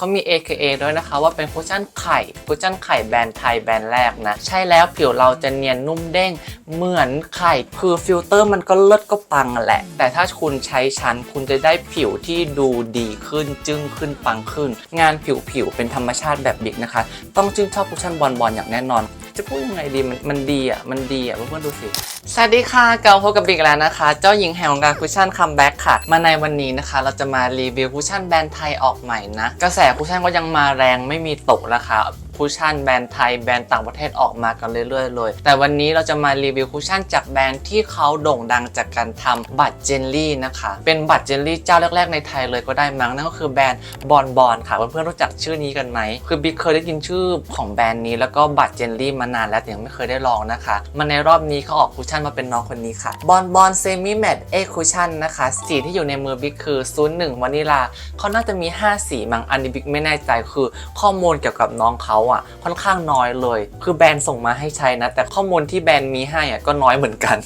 เขามี AKA ด้วยนะคะ ว่าเป็นคุชชั่นไข่คุชชั่นไข่แบรนด์ไทยแบรนด์แรกนะ ใช่แล้วผิวเราจะเนียนนุ่มเด้ง เหมือนไข่ คือฟิลเตอร์มันก็เลิศก็ปังอะแหละ แต่ถ้าคุณใช้ชั้นคุณจะได้ผิวที่ดูดีขึ้นจึ้งขึ้นปังขึ้น งานผิวผิวเป็นธรรมชาติแบบบิ๊กนะคะ ต้องชื่นชอบคุชชั่นบอลบอลอย่างแน่นอน จะพูดยังไงดีมันมันดีอะมันดีอะเพื่อนๆดูสิสวัสดีค่ะเกาพบกับบิ๊กแล้วนะคะ เจ้าหญิงแห่งวงการคุชชั่นคัมแบ็กค่ะ มาในวันนี้นะคะ เราจะมารีวิวคุชชั่นแบรนด์ไทยออกใหม่นะ กระแสคุชชั่นก็ยังมาแรงไม่มีตกนะคะ คุชชั่นแบรนด์ไทยแบรนด์ต่างประเทศออกมากันเรื่อยๆเลย แต่วันนี้เราจะมารีวิวคุชชั่นจากแบรนด์ที่เขาโด่งดังจากการทำบัตรเจลลี่นะคะ เป็นบัตรเจลลี่เจ้าแรกๆในไทยเลยก็ได้มั้งนั่นก็คือแบรนด์บอนบอนค่ะเพื่อนๆรู้จักชื่อนี้กันไหมคือบิ๊กเคยได้ยินชื่อของแบรนด์นี้แล้วก็บัตรเจลลี่มานานแล้วแต่ยังไม่เคยได้ลองนะคะมาในรอบนี้เขาออกคุชชั่นมาเป็นน้องคนนี้ค่ะบอนบอนเซมิแมตเอคุชชั่นนะคะสีที่อยู่ในมือบิ๊กคือ01วานิลาเขาน่าจะมี 5 สีมั้งอันนี้บิ๊กไม่แน่ใจคือข้อมูลเกี่ยวกับน้องเขาอะค่อนข้างน้อยเลย คือแบรนด์ส่งมาให้ใช้นะ แต่ข้อมูลที่แบรนด์มีให้อะก็น้อยเหมือนกัน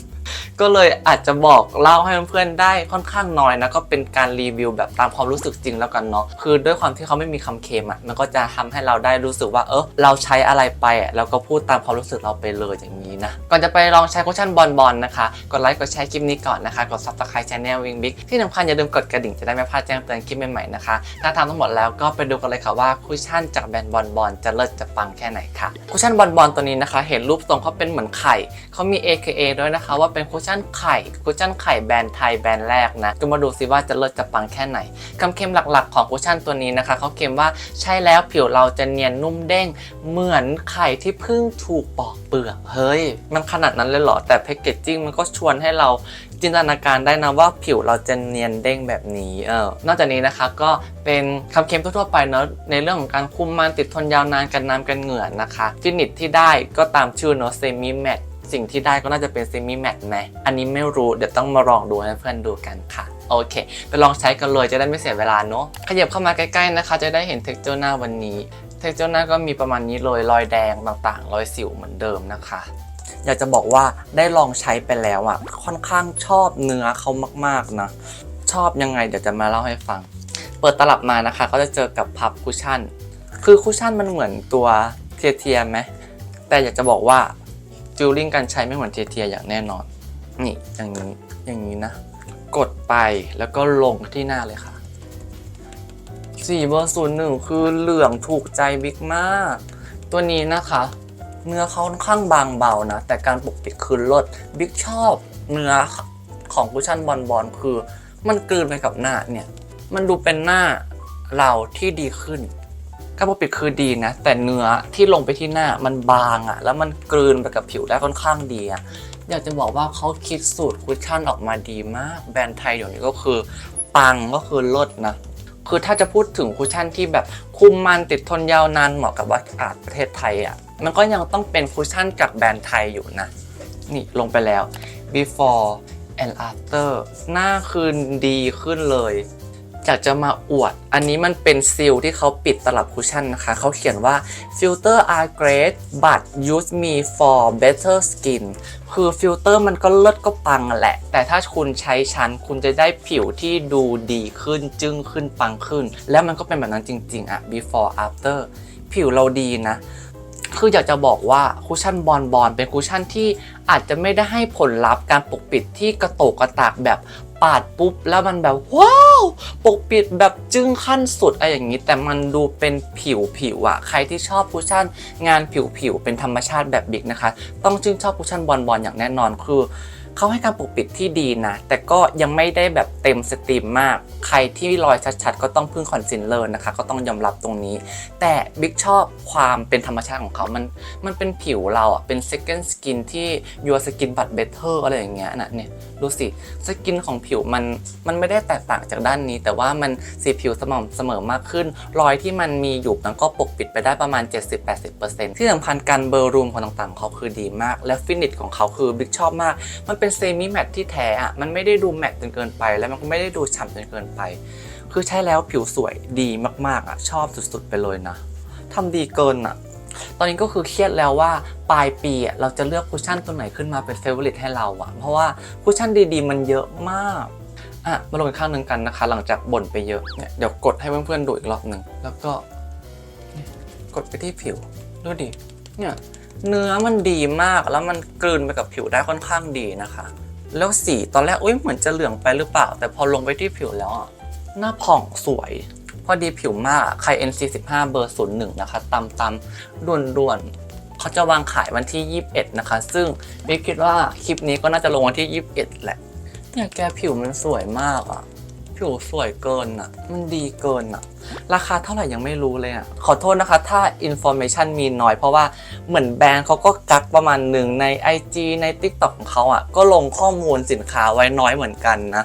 ก็เลยอาจจะบอกเล่าให้เพื่อนๆได้ค่อนข้างน้อยนะก็เป็นการรีวิวแบบตามความรู้สึกจริงแล้วกันเนาะคือด้วยความที่เขาไม่มีคำเคลมอะมันก็จะทำให้เราได้รู้สึกว่าเออเราใช้อะไรไปอะเราก็พูดตามความรู้สึกเราไปเลยอย่างนี้นะก่อนจะไปลองใช้คุชชั่นบอลบอลนะคะกดไลค์กดแชร์คลิปนี้ก่อนนะคะกด subscribe channel wing big ที่สำคัญอย่าลืมกดกระดิ่งจะได้ไม่พลาดแจ้งเตือนคลิปใหม่ๆนะคะถ้าทำทั้งหมดแล้วก็ไปดูกันเลยค่ะว่าคุชชั่นจากแบรนด์บอลบอลจะเลิศจะปังแค่ไหนค่ะคุชชั่นบอลบอลตัวนี้นะคะ เห็นรูปทรงเขาเป็นเหมือนไข่เขามี AKA ด้วยนะคะว่าเป็นคุชชั่นไข่คุชชั่นไข่แบรนด์ไทยแบรนด์แรกนะก็มาดูซิว่าจะเลิศจะปังแค่ไหนคำเคลมหลักๆ ของคุชชั่นตัวนี้นะคะเขาเคลมว่าใช่แล้วผิวเราจะเนียนนุ่มเด้ง เหมือนไข่ที่เพิ่งถูกปอกเปลือกเฮ้ย มันขนาดนั้นเลยเหรอแต่แพคเกจจิ้งมันก็ชวนให้เราจินตนาการได้นะว่าผิวเราจะเนียนเด้งแบบนี้เออนอกจากนี้นะคะก็เป็นคำเคลมทั่วๆไปเนอะในเรื่องของการคุมมันติดทนยาวนานกันน้ำกันเหงื่อนะคะฟินิชที่ได้ก็ตามชื่อเนอะเซมิแมต สิ่งที่ได้ก็น่าจะเป็นเซมิแมตไหมอันนี้ไม่รู้เดี๋ยวต้องมาลองดูให้เพื่อนดูกันค่ะโอเค ไปลองใช้กันเลยจะได้ไม่เสียเวลาเนอะขยับเข้ามาใกล้ๆนะคะ จะได้เห็นเท็กเจอร์หน้าวันนี้เท็กเจอร์หน้าก็มีประมาณนี้เลยรอยแดงต่างๆ รอยสิวเหมือนเดิมนะคะอยากจะบอกว่าได้ลองใช้ไปแล้วอะค่อนข้างชอบเนื้อเขามากๆนะ ชอบยังไงเดี๋ยวจะมาเล่าให้ฟัง เปิดตลับมานะคะ ก็จะเจอกับพับคุชชั่น คือคุชชั่นมันเหมือนตัวเทียเทียไหมแต่อยากจะบอกว่า ฟิลลิ่งการใช้ไม่เหมือนเทียเทียอย่างแน่นอน นี่อย่างนี้อย่างนี้นะ กดไปแล้วก็ลงที่หน้าเลยค่ะสีเบอร์ศูนย์หนึ่งคือเหลืองถูกใจบิ๊กมาก ตัวนี้นะคะ เนื้อเขาค่อนข้างบางเบานะ แต่การปกปิดคือลดบิ๊กชอบ เนื้อของคุชชั่นบอลบอลคือ มันกลืนไปกับหน้าเนี่ย มันดูเป็นหน้าเราที่ดีขึ้น การปกปิดคือดีนะ แต่เนื้อที่ลงไปที่หน้ามันบางอะแล้วมันกลืนไปกับผิวได้ค่อนข้างดีอะอยากจะบอกว่าเขาคิดสูตรคุชชั่นออกมาดีมาก แบรนด์ไทยเดี๋ยวนี้ก็คือปังก็คือลดนะคือถ้าจะพูดถึงคุชชั่นที่แบบคุมมันติดทนยาวนานเหมาะกับอากาศประเทศไทยอะ่ะมันก็ยังต้องเป็นคุชชั่นจากแบรนด์ไทยอยู่นะ นี่ลงไปแล้ว before and after หน้าคืนดีขึ้นเลย อยากจะมาอวด อันนี้มันเป็นซีลที่เขาปิดตลับคุชชั่นนะคะ เขาเขียนว่า filter are great but use me for better skin คือฟิลเตอร์มันก็เลิศก็ปังอะแหละ แต่ถ้าคุณใช้ชั้นคุณจะได้ผิวที่ดูดีขึ้นจึ้งขึ้นปังขึ้น แล้วมันก็เป็นแบบนั้นจริง ๆอะ before after ผิวเราดีนะ คืออยากจะบอกว่าคุชชั่นบอลบอลเป็นคุชชั่นที่อาจจะไม่ได้ให้ผลลัพธ์การปกปิดที่กระโตกกระตากแบบ ปาดปุ๊บแล้วมันแบบว้าวปกปิดแบบจึ้งขั้นสุดอะไรอย่างนี้ แต่มันดูเป็นผิวผิวอะใครที่ชอบคุชชั่นงานผิวผิวเป็นธรรมชาติแบบบิ๊กนะคะ ต้องชื่นชอบคุชชั่นบอลบอลอย่างแน่นอนคือ เขาให้การปกปิดที่ดีนะ แต่ก็ยังไม่ได้แบบเต็มสตรีมมาก ใครที่รอยชัดๆ ก็ต้องพึ่งคอนซีลเลอร์นะคะ ก็ต้องยอมรับตรงนี้ แต่บิ๊กชอบความเป็นธรรมชาติของเขา มันมันเป็นผิวเราอะ เป็น second skin ที่ your skin but better อะไรอย่างเงี้ยนะเนี่ยดูสิ สกินของผิวมันมันไม่ได้แตกต่างจากด้านนี้ แต่ว่ามันสีผิวสม่ำเสมอมากขึ้น รอยที่มันมีอยู่มันก็ปกปิดไปได้ประมาณ 70-80%ที่สำคัญการเบอร์รูมของต่างๆของเขาคือดีมาก และฟินิชของเขาคือบิ๊กชอบมากมันเป็นเซมิแมตที่แท้อะมันไม่ได้ดูแมตจนเกินไป แล้วมันก็ไม่ได้ดูฉ่ำจนเกินไป คือใช้แล้วผิวสวยดีมากๆอะชอบสุดๆไปเลยนะทำดีเกินอะตอนนี้ก็คือเครียดแล้วว่าปลายปีอะเราจะเลือกคุชชั่นตัวไหนขึ้นมาเป็นเฟเวอริตให้เราอะเพราะว่าคุชชั่นดีๆ มันเยอะมากอะมาลงอีกข้างหนึ่งกันนะคะ หลังจากบ่นไปเยอะเนี่ยเดี๋ยวกดให้เพื่อนๆดูอีกรอบหนึ่งแล้วก็กดไปที่ผิวดูดิเนี่ย เนื้อมันดีมากแล้วมันกลืนไปกับผิวได้ค่อนข้างดีนะคะ แล้วสีตอนแรกอุ้ยเหมือนจะเหลืองไปหรือเปล่า แต่พอลงไปที่ผิวแล้วหน้าผ่องสวย พอดีผิวมากใคร NC15 เบอร์ 01 นะคะตำตำด่วนด่วนๆเขาจะวางขายวันที่ 21 นะคะ ซึ่งบิ๊กคิดว่าคลิปนี้ก็น่าจะลงวันที่ 21 แหละเนี่ยแกผิวมันสวยมากอะ ผิวสวยเกินอะมันดีเกินอะราคาเท่าไหร่ยังไม่รู้เลยอะขอโทษนะคะ ถ้า information มีน้อยเพราะว่าเหมือนแบรนด์เขาก็กักประมาณหนึ่งใน IG ใน TikTok ของเขาอะก็ลงข้อมูลสินค้าไว้น้อยเหมือนกันนะ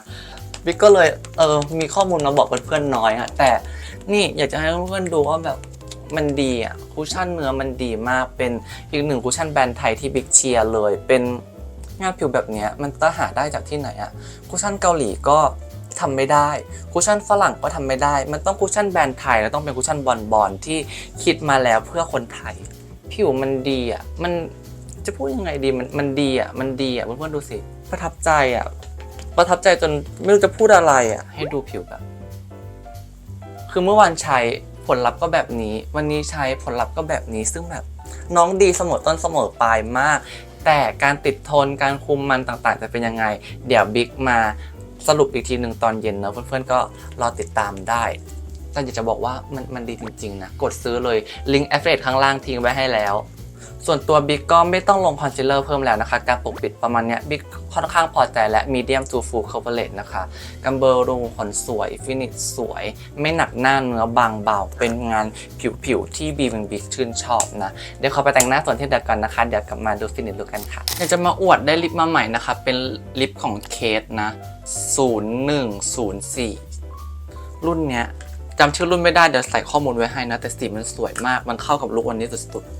บิ๊กก็เลยเออมีข้อมูลมาบอกเพื่อนๆน้อยอะแต่นี่อยากจะให้เพื่อนๆดูว่าแบบมันดีอะคุชชั่นเนื้อมันดีมากเป็นอีกหนึ่งคุชชั่นแบรนด์ไทยที่บิ๊กเชียร์เลยเป็นงานผิวแบบนี้มันจะหาได้จากที่ไหนอะคุชชั่นเกาหลีก็ ทำไม่ได้คุชชั่นฝรั่งก็ทำไม่ได้ มันต้องคุชชั่นแบรนด์ไทยแล้วต้องเป็นคุชชั่นบอลบอลที่คิดมาแล้วเพื่อคนไทย ผิวมันดีอะมันจะพูดยังไงดีมันมันดีอะมันดีอะเพื่อนๆดูสิประทับใจอะประทับใจจนไม่รู้จะพูดอะไรอะ ให้ดูผิวแบบ คือเมื่อวานใช้ผลลัพธ์ก็แบบนี้ วันนี้ใช้ผลลัพธ์ก็แบบนี้ซึ่งแบบ น้องดีเสมอต้นเสมอปลายมาก แต่การติดทนการคุมมันต่างๆ จะเป็นยังไง เดี๋ยวบิ๊กมา สรุปอีกทีหนึ่งตอนเย็นนะเพื่อนๆก็รอติดตามได้แต่อยากจะบอกว่ามันมันดีจริงๆนะ กดซื้อเลยลิงก์แอฟเฟลข้างล่างทิ้งไว้ให้แล้ว ส่วนตัวบิ๊กก็ไม่ต้องลงคอนซีลเลอร์เพิ่มแล้วนะคะ การปกปิดประมาณเนี้ยบิ๊กค่อนข้างพอใจและมีเดียมทูฟูคอ v เ r ตนะคะกัมเบอร์รูขนสวย ฟินิชสวย ไม่หนักหน้าเนื้อบางเบา เป็นงานผิวๆที่บีเป็นบิ๊กชื่นชอบนะ เดี๋ยวขอไปแต่งหน้าส่วนที่เดียวกันนะคะ เดี๋ยวกลับมาดูฟินิชดูกันค่ะเดี๋ยวจะมาอวดได้ลิปมาใหม่นะคะ เป็นลิปของเคสนะ0104 รุ่นเนี้ยจำชื่อรุ่นไม่ได้เดี๋ยวใส่ข้อมูลไว้ให้นะ แต่สีมันสวยมากมันเข้ากับลุควันนี้สุดๆ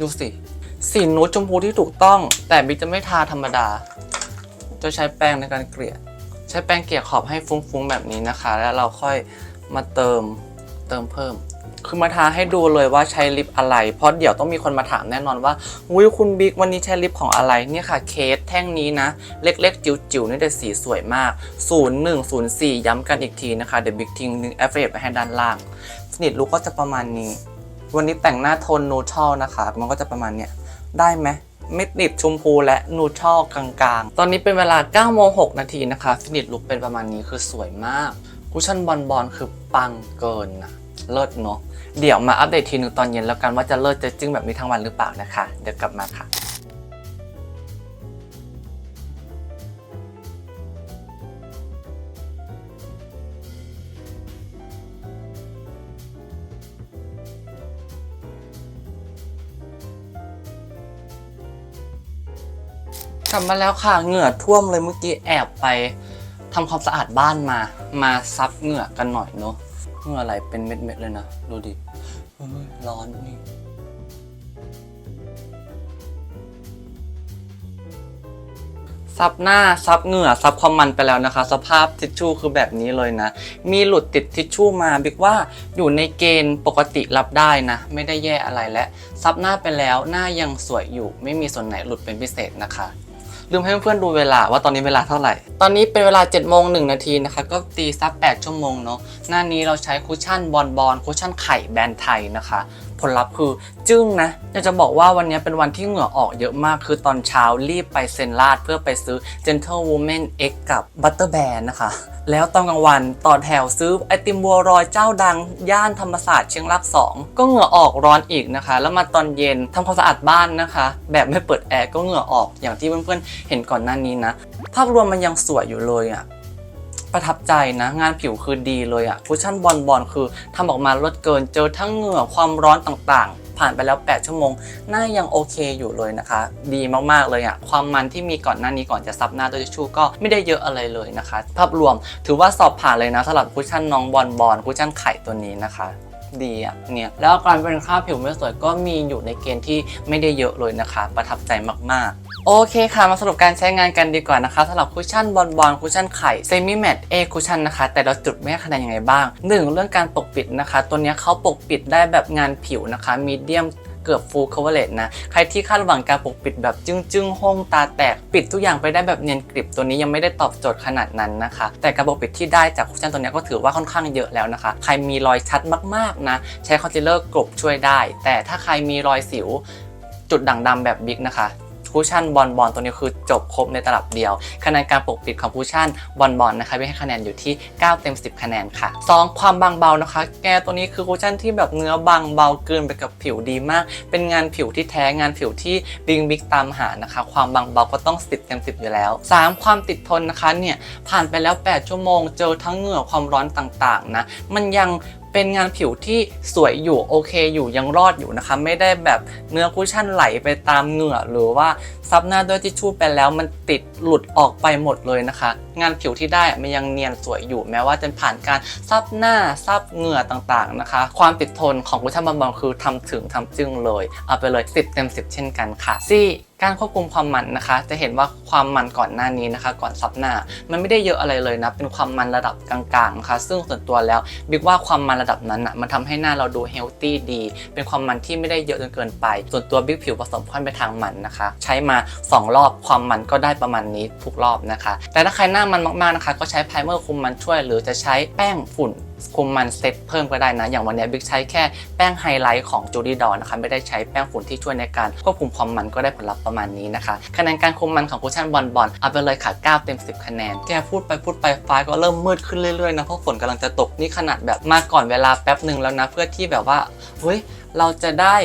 ดูสิ สีนูดชมพูที่ถูกต้อง แต่บิ๊กจะไม่ทาธรรมดา จะใช้แป้งในการเกลี่ย ใช้แป้งเกลี่ยขอบให้ฟุ้งๆแบบนี้นะคะ แล้วเราค่อยมาเติมเติมเพิ่ม คือมาทาให้ดูเลยว่าใช้ลิปอะไร เพราะเดี๋ยวต้องมีคนมาถามแน่นอนว่าอุ้ยคุณบิ๊กวันนี้ใช้ลิปของอะไร เนี่ยค่ะเคสแท่งนี้นะ เล็กๆ จิ๋วๆนี่แต่สีสวยมาก 0104 ย้ำกันอีกทีนะคะ เดี๋ยวบิ๊กทิ้งลิงก์แอฟเฟลไปให้ด้านล่างสนิทลุกก็จะประมาณนี้ วันนี้แต่งหน้าโทนนูทรัลนะคะมันก็จะประมาณเนี้ยได้ไหมไม่ติดชมพูและนูทรัลกลางๆ ตอนนี้เป็นเวลา9โมง6นาทีนะคะฟินิชลุกเป็นประมาณนี้คือสวยมากคุชชั่นบอลบอลคือปังเกินนะเลิศเนาะเดี๋ยวมาอัปเดตทีนึงตอนเย็นแล้วกันว่าจะเลิศจะจึ้งแบบนี้ทั้งวันหรือเปล่านะคะ เดี๋ยวกลับมาค่ะ กลับมาแล้วค่ะเหงื่อท่วมเลยเมื่อกี้แอบไปทำความสะอาดบ้านมา มาซับเหงื่อกันหน่อยเนาะเหงื่อไหลเป็นเม็ดๆเลยนะดูดิเฮ้ยร้อนนี่ซับหน้าซับเหงื่อซับความมันไปแล้วนะคะ สภาพทิชชู่คือแบบนี้เลยนะ มีหลุดติดทิชชู่มาบิ๊กว่าอยู่ในเกณฑ์ปกติรับได้นะ ไม่ได้แย่อะไรและซับหน้าไปแล้วหน้ายังสวยอยู่ ไม่มีส่วนไหนหลุดเป็นพิเศษนะคะ ลืมให้เพื่อนๆดูเวลาว่าตอนนี้เวลาเท่าไหร่ ตอนนี้เป็นเวลา7โมงหนาทีนะคะก็ตีซับ8ชั่วโมงเนาะหน้านี้เราใช้คุชชั่นบอลบอลคุชชั่นไข่แบรนด์ไทยนะคะ ลลัพธ์คือจึ้งนะอยากจะบอกว่าวันนี้เป็นวันที่เหงื่อออกเยอะมาก คือตอนเช้ารีบไปเซนลาดเพื่อไปซื้อ Gentle Woman X กับ Butter Bear นะคะ แล้วตอนกลางวันต่อแถวซื้อไอติมบัวรอยเจ้าดัง ย่านธรรมศาสตร์เชียงรักสองก็เหงื่อออกร้อนอีกนะคะ แล้วมาตอนเย็นทำความสะอาดบ้านนะคะ แบบไม่เปิดแอร์ก็เหงื่อออกอย่างที่เพื่อนๆเห็นก่อนหน้านี้นะ ภาพรวมมันยังสวยอยู่เลยอะ ประทับใจนะ งานผิวคือดีเลยอะคุชชั่นบอลบอลคือทำออกมาลดเกินเจอทั้งเหงื่อความร้อนต่างๆ ผ่านไปแล้ว 8 ชั่วโมง หน้ายังโอเคอยู่เลยนะคะ ดีมากๆเลยอะความมันที่มีก่อนหน้านี้ก่อนจะซับหน้าด้วยชูก็ไม่ได้เยอะอะไรเลยนะคะ ภาพรวมถือว่าสอบผ่านเลยนะสำหรับคุชชั่นน้องบอลบอลคุชชั่นไข่ตัวนี้นะคะดีอะเนี่ยแล้วการเป็นค่าผิวไม่สวยก็มีอยู่ในเกณฑ์ที่ไม่ได้เยอะเลยนะคะ ประทับใจมากๆ โอเคค่ะ มาสรุปการใช้งานกันดีกว่านะคะสำหรับคุชชั่นบอลบอลคุชชั่นไข่เซมิแมตเอคุชชั่นนะคะ แต่เราจุดไม่คะแนนยังไงบ้าง 1. เรื่องการปกปิดนะคะ ตัวนี้เขาปกปิดได้แบบงานผิวนะคะมีเดียมเกือบ full coverage นะ ใครที่คาดหวังการปกปิดแบบจึ้งจึ้งๆห้องตาแตก ปิดทุกอย่างไปได้แบบเนียนกริบตัวนี้ยังไม่ได้ตอบโจทย์ขนาดนั้นนะคะ แต่การปกปิดที่ได้จากคุชชั่นตัวนี้ก็ถือว่าค่อนข้างเยอะแล้วนะคะ ใครมีรอยชัดมากๆนะ ใช้คอนซีลเลอร์กลบช่วยได้ แต่ถ้าใครมีรอยสิว จุดด่างดำแบบบิ๊กนะคะ คุชชั่นบอลบอลตัวนี้คือจบครบในตลับเดียว คะแนนการปกปิดของคุชชั่นบอลบอลนะคะพี่ให้คะแนนอยู่ที่ 9 เต็ม 10 คะแนนค่ะ 2 ความบางเบานะคะ แกตัวนี้คือคุชชั่นที่แบบเนื้อบางเบาเกินไปกับผิวดีมาก เป็นงานผิวที่แท้งานผิวที่บิงบิ๊กตามหานะคะ ความบางเบาก็ต้อง 10 เต็ม 10 อยู่แล้ว 3 ความติดทนนะคะเนี่ยผ่านไปแล้ว 8 ชั่วโมง เจอทั้งเหงื่อความร้อนต่างๆนะมันยัง เป็นงานผิวที่สวยอยู่โอเคอยู่ยังรอดอยู่นะคะไม่ได้แบบเนื้อคุชชั่นไหลไปตามเหงื่อหรือว่าซับหน้าด้วยทิชชู่ไปแล้วมันติดหลุดออกไปหมดเลยนะคะ งานผิวที่ได้มันยังเนียนสวยอยู่แม้ว่าจะผ่านการซับหน้าซับเหงื่อต่างๆนะคะ ความติดทนของคุชชั่นบอลๆคือทำถึงทำจึ้งเลย เอาไปเลย 10 เต็ม 10 เช่นกันค่ะซี่การควบคุมความมันนะคะ จะเห็นว่าความมันก่อนหน้านี้นะคะ ก่อนซับหน้า มันไม่ได้เยอะอะไรเลยนะ เป็นความมันระดับกลางๆนะคะซึ่งส่วนตัวแล้วบิ๊กว่าความมันระดับนั้นอะมันทำให้หน้าเราดูเฮลตี้ดี เป็นความมันที่ไม่ได้เยอะจนเกินไป ส่วนตัวบิ๊กผิวผสมค่อนไปทางมันนะคะ ใช้มา 2 รอบความมันก็ได้ประมาณนี้ทุกรอบนะคะ แต่ถ้าใครหน้ามันมากๆนะคะ ก็ใช้ไพรเมอร์คุมมันช่วย หรือจะใช้แป้งฝุ่น คุมมันเซตเพิ่มก็ได้นะ อย่างวันนี้บิ๊กใช้แค่แป้งไฮไลท์ของจูดี้ดอนนะคะไม่ได้ใช้แป้งฝุ่นที่ช่วยในการควบคุมความมันก็ได้ผลลัพธ์ประมาณนี้นะคะคะแนนการคุมมันของคุชชั่นบอลบอลเอาไปเลยค่ะ 9 เต็ม 10 คะแนน แกพูดไปพูดไปฟ้าก็เริ่มมืดขึ้นเรื่อยๆนะเพราะฝนกำลังจะตกนี่ขนาดแบบมาก่อนเวลาแป๊บหนึ่งแล้วนะเพื่อที่แบบว่าเฮ้ยเราจะได้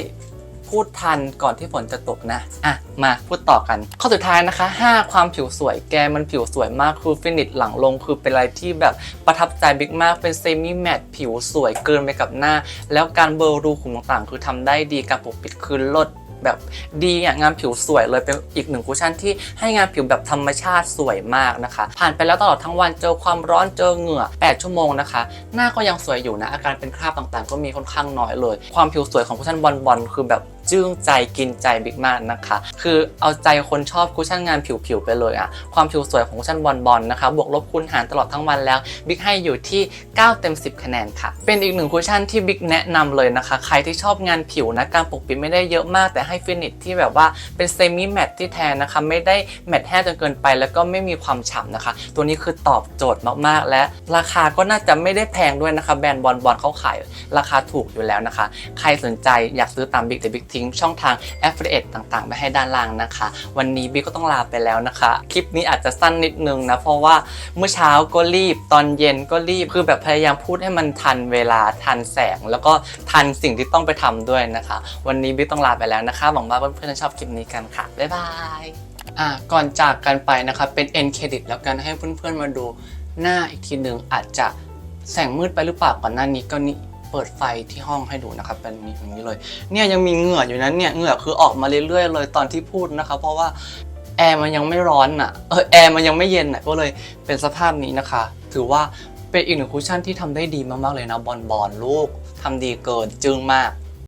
พูดทันก่อนที่ฝนจะตกนะอะมาพูดต่อกัน ข้อสุดท้ายนะคะ 5 ความผิวสวยแกมันผิวสวยมากคือฟินิชหลังลง คือเป็นอะไรที่แบบประทับใจบิ๊กมากเป็นเซมิแมตผิวสวยเกินไปกับหน้า แล้วการเบลอรูขุมต่างๆ คือทำได้ดีการปกปิดคือลดแบบดีอะงานผิวสวยเลยเป็นอีกหนึ่งคุชชั่นที่ให้งานผิวแบบธรรมชาติสวยมากนะคะ ผ่านไปแล้วตลอดทั้งวันเจอความร้อนเจอเหงื่อ 8 ชั่วโมงนะคะ หน้าก็ยังสวยอยู่นะ อาการเป็นคราบต่างๆ ก็มีค่อนข้างน้อยเลย ความผิวสวยของคุชชั่นบอลบอลคือแบบจึ้งใจกินใจบิ๊กมากนะคะ คือเอาใจคนชอบคุชชั่นงานผิวๆไปเลยอะความผิวสวยของคุชชั่นบอลบอลนะคะ บวกลบคูณหารตลอดทั้งวันแล้วบิ๊กให้อยู่ที่ 9 เต็ม 10 คะแนนค่ะ เป็นอีกหนึ่งคุชชั่นที่บิ๊กแนะนำเลยนะคะ ใครที่ชอบงานผิวนะการปกปิดไม่ได้เยอะมาก แต่ให้ฟินิชที่แบบว่าเป็นเซมิแมตที่แทนนะคะ ไม่ได้แมตแห้งจนเกินไป แล้วก็ไม่มีความฉ่ำนะคะ ตัวนี้คือตอบโจทย์มากๆ และราคาก็น่าจะไม่ได้แพงด้วยนะคะแบรนด์บอลบอลเขาขายราคาถูกอยู่แล้วนะคะ ใครสนใจอยากซื้อตามบิ๊กแต่บิ๊กทิ้งช่องทาง affiliate ต่างๆ ไปให้ด้านล่างนะคะ วันนี้บิ๊กก็ต้องลาไปแล้วนะคะ คลิปนี้อาจจะสั้นนิดนึงนะ เพราะว่าเมื่อเช้าก็รีบตอนเย็นก็รีบคือแบบพยายามพูดให้มันทันเวลาทันแสง แล้วก็ทันสิ่งที่ต้องไปทำด้วยนะคะ วันนี้บิ๊กต้องลาไปแล้วนะคะหวังว่าเพื่อนๆจะชอบคลิปนี้กันค่ะบ๊ายบายอะก่อนจากกันไปนะคะเป็น end credit แล้วกันให้เพื่อนๆมาดูหน้าอีกทีหนึ่งอาจจะแสงมืดไปหรือเปล่าก่อนหน้านี้ก็นี่ เปิดไฟที่ห้องให้ดูนะครับเป็นอย่างนี้เลย เนี่ยยังมีเหงื่ออยู่นั่นเนี่ยเหงื่อคือออกมาเรื่อยๆเลยตอนที่พูดนะครับเพราะว่าแอร์มันยังไม่ร้อนอะเออแอร์มันยังไม่เย็นอะก็เลยเป็นสภาพนี้นะคะ ถือว่าเป็นอีกหนึ่งคุชชั่นที่ทำได้ดีมากๆเลยนะบอลบอลลูกทำดีเกินจึงมาก